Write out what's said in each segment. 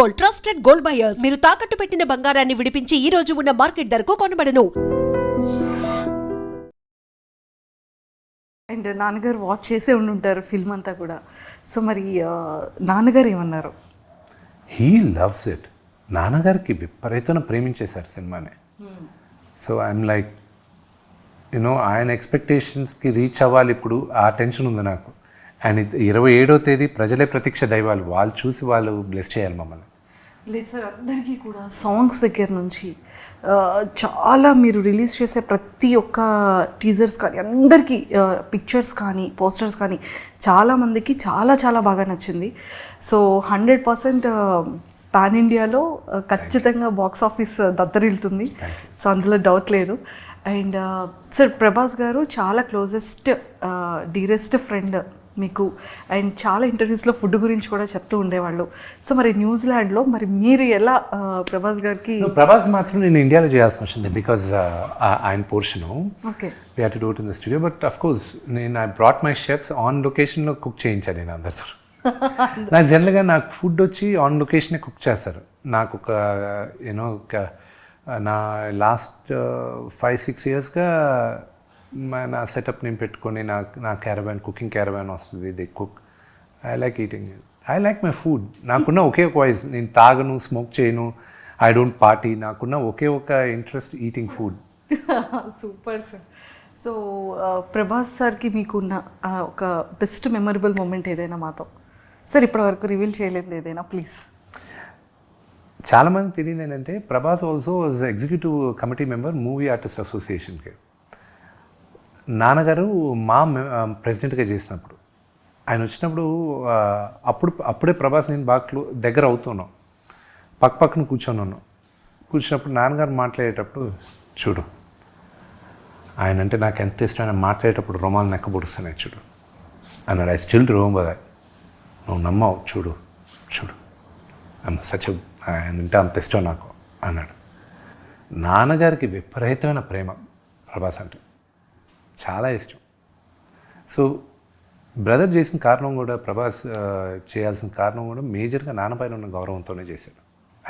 Gold trusted gold buyers. మీరు తాకట్టు పెట్టిన బంగారాన్ని విడిపించి ఈ రోజు ఉన్న మార్కెట్ ధరకు కొనబడను. అండ్ నాన్నగారు వాచ్ చేసే ఉండి ఉంటారు ఫిల్మ్ అంతా కూడా. సో మరి నాన్నగారు ఏమన్నారు? హీ లవ్స్ ఇట్ నాన్నగారికి విపరీతమైన ప్రేమించేశారు సినిమాని. సో ఐఎమ్ లైక్ యూనో ఆయన ఎక్స్పెక్టేషన్స్కి రీచ్ అవ్వాలి ఇప్పుడు ఆ టెన్షన్ ఉంది నాకు. అండ్ ఇరవై ఏడో తేదీ ప్రజలే ప్రతీక్ష దైవాలు. వాళ్ళు చూసి వాళ్ళు బ్లెస్ చేయాలి మమ్మల్ని. లేదు సార్ అందరికీ కూడా సాంగ్స్ దగ్గర నుంచి చాలా మీరు రిలీజ్ చేసే ప్రతి ఒక్క టీజర్స్ కానీ అందరికీ పిక్చర్స్ కానీ పోస్టర్స్ కానీ చాలామందికి చాలా చాలా బాగా నచ్చింది. సో హండ్రెడ్ పర్సెంట్ పాన్ ఇండియాలో ఖచ్చితంగా బాక్స్ ఆఫీస్ దత్తరిల్లుతుంది సో అందులో డౌట్ లేదు. అండ్ సార్ ప్రభాస్ గారు చాలా క్లోజెస్ట్ డీరెస్ట్ ఫ్రెండ్ మీకు అండ్ చాలా ఇంటర్వ్యూస్లో ఫుడ్ గురించి కూడా చెప్తూ ఉండేవాళ్ళు. సో మరి న్యూజిలాండ్లో మరి మీరు ఎలా ప్రభాస్ గారికి ప్రభాస్ మాత్రం నేను ఇండియాలో చేయాల్సి వచ్చింది బికాజ్ ఆయన portion okay. We have to do it in the studio but of course నేను I brought my chefs on లొకేషన్లో కుక్ చేయించాను నేను అందరితో. నాకు జనరల్గా నాకు ఫుడ్ వచ్చి ఆన్ లొకేషనే కుక్ చేస్తారు. నాకు ఒక యూనో ఒక నా లాస్ట్ ఫైవ్ సిక్స్ ఇయర్స్గా నా సెటప్ నేను పెట్టుకొని నా నా క్యారవాన్ కుకింగ్ క్యారవాన్ వస్తుంది the cook I like eating I like my food నాకున్న ఒకే ఒక వాయిస్. నేను తాగను స్మోక్ చేయను ఐ డోంట్ పార్టీ నాకున్న ఒకే ఒక interest eating food super sir so Prabhas సార్కి మీకున్న ఆ, ఒక బెస్ట్ మెమరబుల్ మూమెంట్ ఏదైనా మాతో? సార్ ఇప్పటివరకు రివీల్ చేయలేదు ఏదైనా ప్లీజ్ చాలామంది తెలియదు ఏంటంటే Prabhas also was executive committee member movie artist అసోసియేషన్కి నాన్నగారు మా ప్రెసిడెంట్గా చేసినప్పుడు. ఆయన వచ్చినప్పుడు అప్పుడు అప్పుడే ప్రభాస్ నేను బాగా క్లో దగ్గర అవుతున్నాం. పక్క పక్కన కూర్చొని ఉన్నాం. కూర్చున్నప్పుడు నాన్నగారు మాట్లాడేటప్పుడు చూడు ఆయన అంటే నాకు ఎంత ఇష్టం ఆయన మాట్లాడేటప్పుడు రుమాలు నెక్కబొడుస్తున్నాయి చూడు. అన్నాడు ఐ స్టిల్ రిమెంబర్ దట్. నువ్వు నమ్మవు చూడు చూడు. సచ్ ఆయన అంటే అంత ఇష్టం నాకు అన్నాడు. నాన్నగారికి విపరీతమైన ప్రేమ ప్రభాస్ అంటే. చాలా ఇష్టం. సో బ్రదర్ చేసిన కారణం కూడా ప్రభాస్ చేయాల్సిన కారణం కూడా మేజర్గా నాన్న పైన ఉన్న గౌరవంతోనే చేశాడు.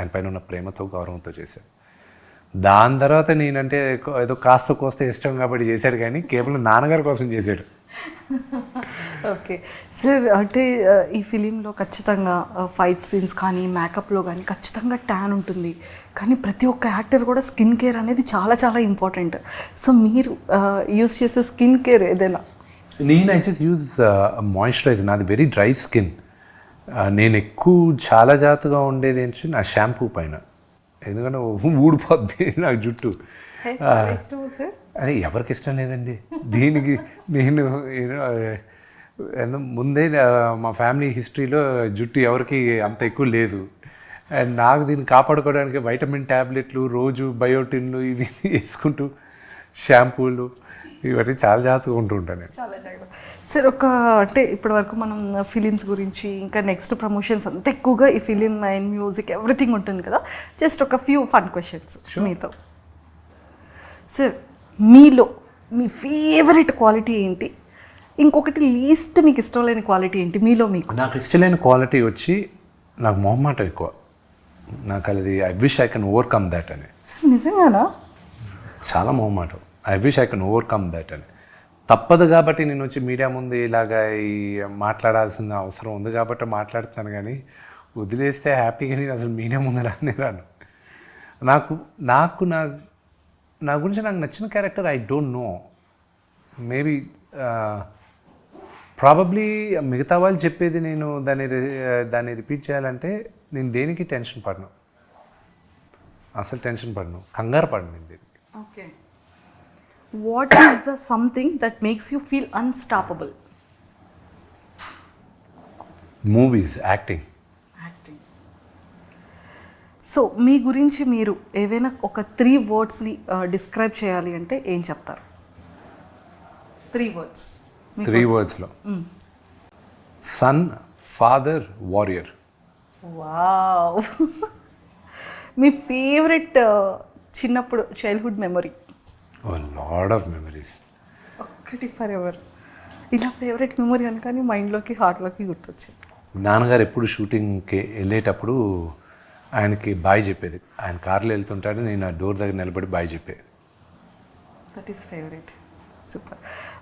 ఆయన పైన ఉన్న ప్రేమతో గౌరవంతో చేశాడు. దాని తర్వాత నేనంటే ఏదో కాస్త కోస్త ఇష్టం కాబట్టి చేశాడు కానీ కేవలం నాన్నగారి కోసం చేశాడు. ఓకే. సార్ అంటే ఈ ఫిలింలో ఖచ్చితంగా ఫైట్ సీన్స్ కానీ మేకప్లో కానీ ఖచ్చితంగా ట్యాన్ ఉంటుంది. కానీ ప్రతి ఒక్క యాక్టర్ కూడా స్కిన్ కేర్ అనేది చాలా చాలా ఇంపార్టెంట్. సో మీరు యూస్ చేసే స్కిన్ కేర్ ఏదైనా? నేను ఐ జస్ట్ యూజ్ మాయిశ్చరైజర్. నాది వెరీ డ్రై స్కిన్. నేను ఎక్కువ చాలా జాగ్రత్తగా ఉండేది ఏంటంటే నా షాంపూ పైన. ఎందుకంటే ఊడిపోద్ది నాకు జుట్టు. అని ఎవరికి ఇష్టం లేదండి? దీనికి నేను ముందే మా ఫ్యామిలీ హిస్టరీలో జుట్టు ఎవరికి అంత ఎక్కువ లేదు. అండ్ నాకు దీన్ని కాపాడుకోవడానికి వైటమిన్ ట్యాబ్లెట్లు రోజు బయోటిన్లు ఇవి వేసుకుంటూ షాంపూలు ఇవన్నీ చాలా జాగ్రత్తగా ఉంటూ ఉంటాను నేను. చాలా జాగ్రత్త. సార్ ఒక అంటే ఇప్పటి వరకు మనం ఫిలిమ్స్ గురించి ఇంకా నెక్స్ట్ ప్రమోషన్స్ అంత ఎక్కువగా ఈ ఫిలిం అండ్ మ్యూజిక్ ఎవ్రీథింగ్ ఉంటుంది కదా. జస్ట్ ఒక ఫ్యూ ఫన్ క్వశ్చన్స్ మీతో. సార్ మీలో మీ ఫేవరెట్ క్వాలిటీ ఏంటి? ఇంకొకటి లీస్ట్ మీకు ఇష్టం లేని క్వాలిటీ ఏంటి? మీలో మీకు? నాకు ఇష్టమైన క్వాలిటీ వచ్చి నాకు మొహమాటం ఎక్కువ. నాకు అది I wish I can overcome that అని. సార్ నిజంగానా? చాలా మొహమాటం. I wish I can overcome that అని తప్పదు కాబట్టి నేను వచ్చి మీడియా ముందు ఇలాగా ఈ మాట్లాడాల్సిన అవసరం ఉంది కాబట్టి మాట్లాడుతున్నాను కానీ వదిలేస్తే హ్యాపీగా నేను అసలు మీడియా ముందు రానే రాను. నాకు నాకు నా నా గురించి నాకు నచ్చిన character I don't know maybe probably మిగతా వాళ్ళు చెప్పేది నేను దాన్ని రి- uh, దాన్ని రిపీట్ చేయాలంటే నేను దేనికి టెన్షన్ పడను? అసలు టెన్షన్ పడను. కంగారు పడను నేను దేనికి. Okay what is the something that makes you feel unstoppable movies acting acting so మీ గురించి మీరు ఏవైనా ఒక త్రీ వర్డ్స్ని డిస్క్రైబ్ చేయాలి అంటే ఏం చెప్తారు? త్రీ వర్డ్స్ త్రీ వర్డ్స్లో సన్ ఫాదర్ వారియర్ వావ్ మీ ఫేవరెట్ చిన్నప్పుడు childhood memory lot of memories ఒక్కటి ఫర్ ఎవర్ ఇలా ఫేవరెట్ మెమరీ అనగానే మైండ్లోకి హార్ట్లోకి గుర్తొచ్చింది. నాన్నగారు ఎప్పుడు షూటింగ్కి వెళ్ళేటప్పుడు ఆయనకి బాయ్ చెప్పేది. ఆయన కార్లో వెళ్తుంటాడు నేను ఆ డోర్ దగ్గర నిలబడి బాయ్ చెప్పేది. That is favourite super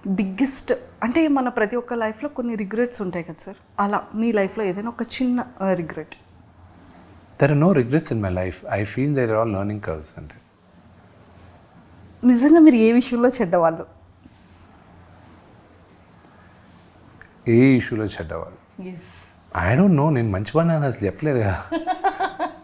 biggest అంటే మన ప్రతి ఒక్క లైఫ్లో కొన్ని రిగ్రెట్స్ ఉంటాయి కదా సార్ అలా మీ లైఫ్లో ఏదైనా ఒక చిన్న regret there are no regrets in my life I feel there all learning curves అంతే. నిజంగా మీరు ఏ విషయంలో చెడ్డవాళ్ళు? ఏ ఇష్యూలో చెడ్డవాళ్ళు? ఐ డోంట్ నో నేను మంచివాడిని అని అసలు చెప్పలేదు కదా.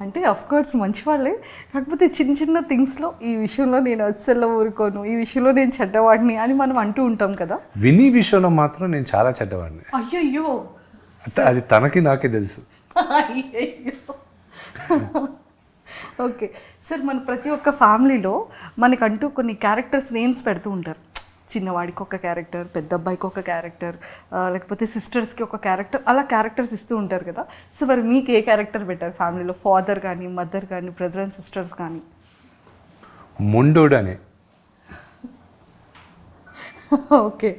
అంటే అఫ్ కోర్స్ మంచి వాళ్ళే కాకపోతే చిన్న చిన్న థింగ్స్లో ఈ విషయంలో నేను అస్సలు ఊరుకోను ఈ విషయంలో నేను చెడ్డవాడిని అని మనం అంటూ ఉంటాం కదా. విని విషయంలో మాత్రం నేను చాలా చెడ్డవాడిని. అయ్యయ్యో. అంటే అది తనకి నాకే తెలుసు. అయ్యయ్యో. ఓకే. సార్ మన ప్రతి ఒక్క ఫ్యామిలీలో మనకంటూ కొన్ని క్యారెక్టర్స్ నేమ్స్ పెడుతూ ఉంటారు. చిన్నవాడికి ఒక క్యారెక్టర్ పెద్ద అబ్బాయికి ఒక క్యారెక్టర్ లేకపోతే సిస్టర్స్కి ఒక క్యారెక్టర్ అలా క్యారెక్టర్స్ ఇస్తూ ఉంటారు కదా. సో మరి మీకు ఏ క్యారెక్టర్ పెట్టారు ఫ్యామిలీలో? ఫాదర్ కానీ మదర్ కానీ బ్రదర్ అండ్ సిస్టర్స్ కానీ ముండోడు అని ఓకే.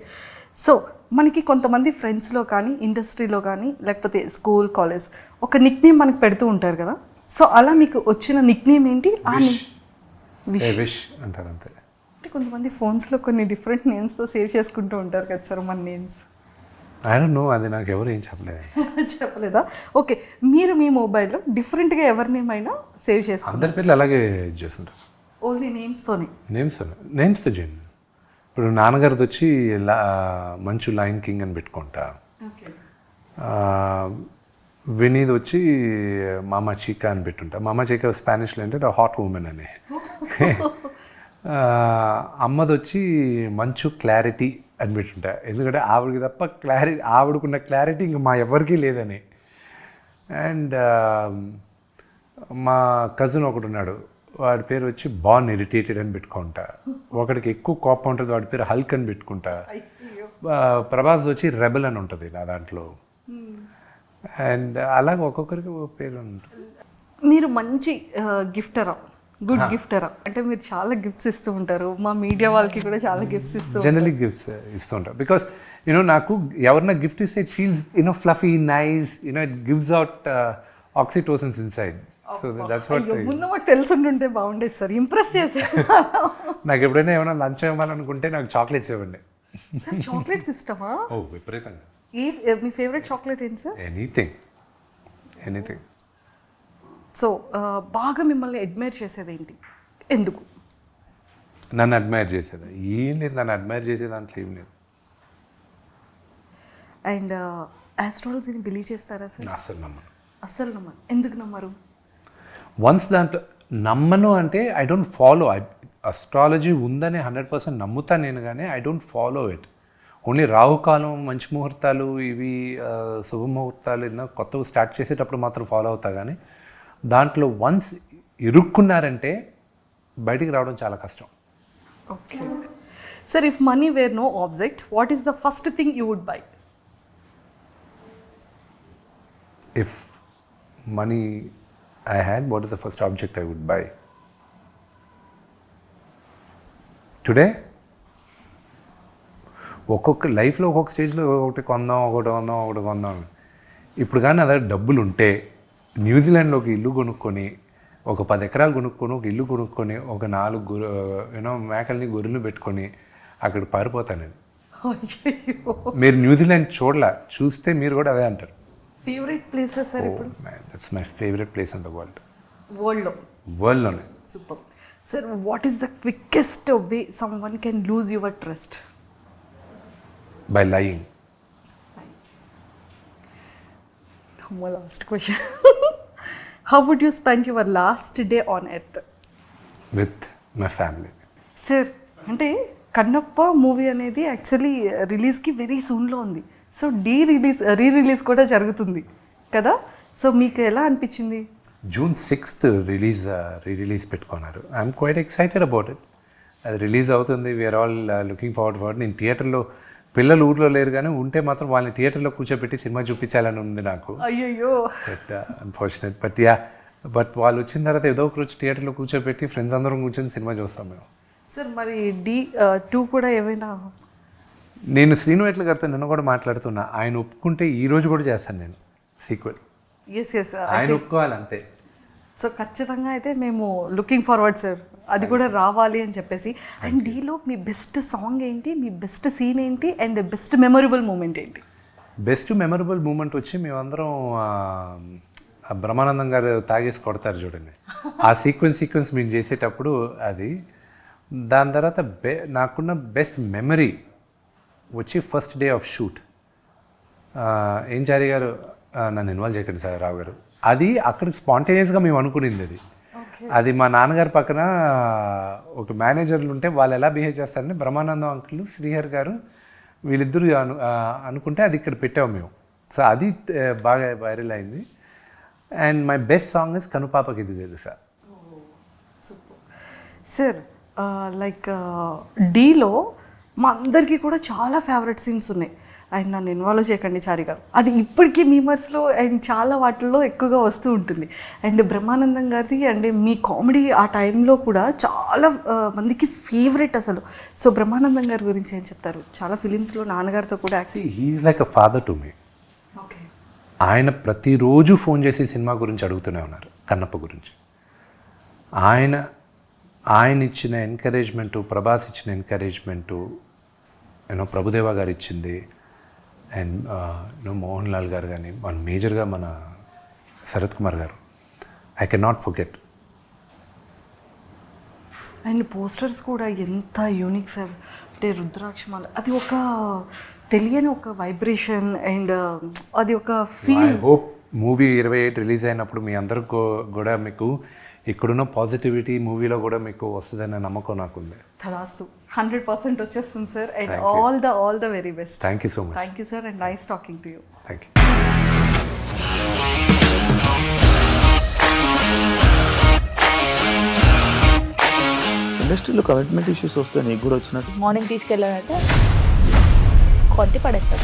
సో మనకి కొంతమంది ఫ్రెండ్స్లో కానీ ఇండస్ట్రీలో కానీ లేకపోతే స్కూల్ కాలేజ్ ఒక నిక్ నేమ్ మనకి పెడుతూ ఉంటారు కదా. సో అలా మీకు వచ్చిన నిక్ నేమ్ ఏంటి? ఆ విష్ అంటారు అంతే. అంటే కొంతమంది ఫోన్స్లో కొన్ని డిఫరెంట్ నేమ్స్తో సేవ్ చేసుకుంటూ ఉంటారు కదా సార్ మన నేమ్స్ ఐ డోంట్ నో అది నాకు ఎవరు ఏం చెప్పలేదు. చెప్పలేదా? ఓకే మీరు మీ మొబైల్లో డిఫరెంట్గా ఎవరి నేమ్ అయినా సేవ్ చేసుకుంటారు. అందరి పేర్లు అలాగే చేస్తుంటారు. ఓన్లీ నేమ్స్తోనే నేమ్స్ నేమ్స్ చేయండి ఇప్పుడు నాన్నగారిది వచ్చి లా మంచు లైన్ కింగ్ అని పెట్టుకుంటా. వినీది వచ్చి మామా చీకా అని పెట్టుంటా. మామా చీకా స్పానిష్లో ఏంటంటే హాట్ ఉమెన్ అని. అమ్మది వచ్చి మంచు క్లారిటీ అని పెట్టుంటా. ఎందుకంటే ఆవిడకి తప్ప క్లారిటీ ఆవిడకున్న క్లారిటీ ఇంక మా ఎవరికీ లేదని. అండ్ మా కజిన్ ఒకడు ఉన్నాడు. వాడి పేరు వచ్చి బాన్ ఇరిటేటెడ్ అని పెట్టుకుంటా. ఒకడికి ఎక్కువ కోపం ఉంటుంది వాడి పేరు హల్క్ అని పెట్టుకుంటా. ప్రభాస్ వచ్చి రెబల్ అని ఉంటుంది నా దాంట్లో. అండ్ అలాగే ఒక్కొక్కరికి ఒక పేరు ఉంటుంది. మీరు మంచి గిఫ్టరా? గుడ్ గిఫ్టరా? అంటే మీరు చాలా గిఫ్ట్స్ ఇస్తూ ఉంటారు. మా మీడియా వాళ్ళకి కూడా చాలా గిఫ్ట్స్ ఇస్తూ జనరలీ గిఫ్ట్స్ ఇస్తూ ఉంటాం బికాస్ యూనో నాకు ఎవరన్నా గిఫ్ట్ ఇస్తే it feels you know fluffy nice you know it gives out oxytocins inside so that's what ముందు మాకు తెలుసుంటుంటే బాగుండేది సార్. ఇంప్రెస్ చేసే నాకు ఎప్పుడైనా ఏమైనా లంచ్ ఇవ్వాలనుకుంటే నాకు చాక్లెట్స్ ఇవ్వండి. చాక్లెట్స్ ఇష్టమా? ఓ విపరీతంగా. ఏ మీ ఫేవరెట్ చాక్లెట్ ఏంటి సార్ ఎనీథింగ్ ఎనీథింగ్ సో బాగా మిమ్మల్ని అడ్మైర్ చేసేది ఏంటి ఎందుకు? నన్ను అడ్మైర్ చేసేది? ఏం లేదు నన్ను అడ్మైర్ చేసే దాంట్లో ఏం లేదు. అండ్ ఆస్ట్రాలజీని బిలీవ్ చేస్తారా సార్ అస్సలు నమ్మను. అస్సలు నమ్మరు ఎందుకు నమ్మరు? వన్స్ దాంట్లో నమ్మను అంటే ఐ డోంట్ ఫాలో అస్ట్రాలజీ ఉందని హండ్రెడ్ పర్సెంట్ నమ్ముతా నేను కానీ I don't follow it only రాహుకాలం మంచి ముహూర్తాలు ఇవి శుభముహూర్తాలు ఏదైనా కొత్తవి స్టార్ట్ చేసేటప్పుడు మాత్రం ఫాలో అవుతా కానీ దాంట్లో వన్స్ ఇరుక్కున్నారంటే బయటికి రావడం చాలా కష్టం. Okay. Sir if money were no object what is the first thing you would buy if money I had what is the first object I would buy today ఒక్కొక్క లైఫ్లో ఒక్కొక్క స్టేజ్లో ఒకటి కొందాం ఒకటి కొందాం ఒకటి కొందాం. ఇప్పుడు కానీ అదే డబ్బులు ఉంటే న్యూజిలాండ్లో ఒక ఇల్లు కొనుక్కొని ఒక పది ఎకరాలు కొనుక్కొని ఒక ఇల్లు కొనుక్కొని ఒక నాలుగు గురు యూనో మేకల్ని గొర్రెలు పెట్టుకొని అక్కడ పారిపోతాను నేను. మీరు న్యూజిలాండ్ చూడలా చూస్తే మీరు కూడా అదే అంటారు. ఫేవరెట్ ప్లేసెస్ సార్ ఇప్పుడు? That's my favourite place in the world వరల్డ్లో వరల్డ్లోనే super sir what is the quickest way someone can lose your trust by lying last question how would you spend your last day on earth with my family sir అంటే Kannappa movie అనేది actually రిలీజ్కి very సూన్లో ఉంది so the release re release కూడా జరుగుతుంది కదా? So మీకు ఎలా అనిపించింది? June sixth release re release పెట్టుకున్నారు. I'm quite excited about it అది రిలీజ్ అవుతుంది. We're all looking forward forward నేను థియేటర్లో పిల్లలు ఊర్లో లేరు కానీ ఉంటే మాత్రం వాళ్ళని థియేటర్లో కూర్చోబెట్టి సినిమా చూపించాలని ఉంది నాకు. అయ్యయ్యో. But unfortunate but yeah but వాళ్ళు వచ్చిన తర్వాత ఏదో ఒక రోజు థియేటర్లో కూర్చోబెట్టి ఫ్రెండ్స్ అందరం కూర్చొని సినిమా చూస్తాం మేము. సార్ మరి డి టూ కూడా ఏమైనా? నేను శ్రీను ఎట్ల గారితో నిన్న కూడా మాట్లాడుతున్నా. ఆయన ఒప్పుకుంటే ఈ రోజు కూడా చేస్తాను నేను సీక్వెల్ ఎస్ ఎస్ ఆయన ఒప్పుకోవాలి అంతే. సో ఖచ్చితంగా అయితే మేము లుకింగ్ ఫార్వర్డ్ సార్ అది కూడా రావాలి అని చెప్పేసి. అండ్ డీలో మీ బెస్ట్ సాంగ్ ఏంటి? మీ బెస్ట్ సీన్ ఏంటి? అండ్ బెస్ట్ మెమొరబుల్ మూమెంట్ ఏంటి? బెస్ట్ మెమరబుల్ మూమెంట్ వచ్చి మేమందరం బ్రహ్మానందం గారు తాగేసి కొడతారు చూడండి. ఆ సీక్వెన్స్ సీక్వెన్స్ మేము చేసేటప్పుడు అది. దాని తర్వాత బె నాకున్న బెస్ట్ మెమరీ వచ్చి ఫస్ట్ డే ఆఫ్ షూట్. ఏం చారి గారు నన్ను ఇన్వాల్వ్ చేయకండి సార్ రావు గారు. అది అక్కడ స్పాంటేనియస్గా మేము అనుకునింది అది. అది మా నాన్నగారి పక్కన ఒక మేనేజర్లు ఉంటే వాళ్ళు ఎలా బిహేవ్ చేస్తారని బ్రహ్మానందం అంకుల్ శ్రీహర్ గారు వీళ్ళిద్దరూ అను అనుకుంటే అది ఇక్కడ పెట్టాము మేము. సో అది బాగా వైరల్ అయింది. And my best song is కనుపాపకి ఇది తెలుసా? సార్ లైక్ డీలో మా అందరికీ కూడా చాలా ఫేవరెట్ సీన్స్ ఉన్నాయి. అండ్ నన్ను ఇన్వాల్వ్ చేయకండి చారి గారు అది ఇప్పటికీ మీమర్స్లో అండ్ చాలా వాటిల్లో ఎక్కువగా వస్తూ ఉంటుంది. అండ్ బ్రహ్మానందం గారిది అండ్ మీ కామెడీ ఆ టైంలో కూడా చాలా మందికి ఫేవరెట్ అసలు. సో బ్రహ్మానందం గారి గురించి ఏం చెప్తారు? చాలా ఫిలిమ్స్లో నాన్నగారితో కూడా he's like a father to me okay ఆయన ప్రతిరోజు ఫోన్ చేసి సినిమా గురించి అడుగుతూనే ఉన్నారు కన్నప్ప గురించి. ఆయన ఆయన ఇచ్చిన ఎంకరేజ్మెంటు ప్రభాస్ ఇచ్చిన ఎంకరేజ్మెంటు యూనో ప్రభుదేవ గారు ఇచ్చింది అండ్ యూనో మోహన్ లాల్ గారు కానీ మన మేజర్గా మన Sarath Kumar garu. I can not forget and posters కూడా ఎంత యూనిక్ సార్. అంటే రుద్రాక్షమాల అది ఒక తెలియని ఒక వైబ్రేషన్ అండ్ అది ఒక ఫీల్. హోప్ మూవీ ఇరవై ఎయిట్ రిలీజ్ అయినప్పుడు మీ అందరికి కూడా మీకు ఇక్కడున్న పాజిటివిటీ మూవీలో కూడా మీకు వస్తుందనే నమ్మకం నాకుంది. తదాస్తు హండ్రెడ్ పర్సెంట్ వచ్చేస్తుంది sir. And all the all the very best thank you so much thank you sir and nice talking to you thank you ఇండస్ట్రీలో కమిట్మెంట్ ఇష్యూస్ వస్తే నీకు కూడా వచ్చినట్టు? మార్నింగ్ తీసుకెళ్ళాడంటే కొట్టి పడేస్తాడు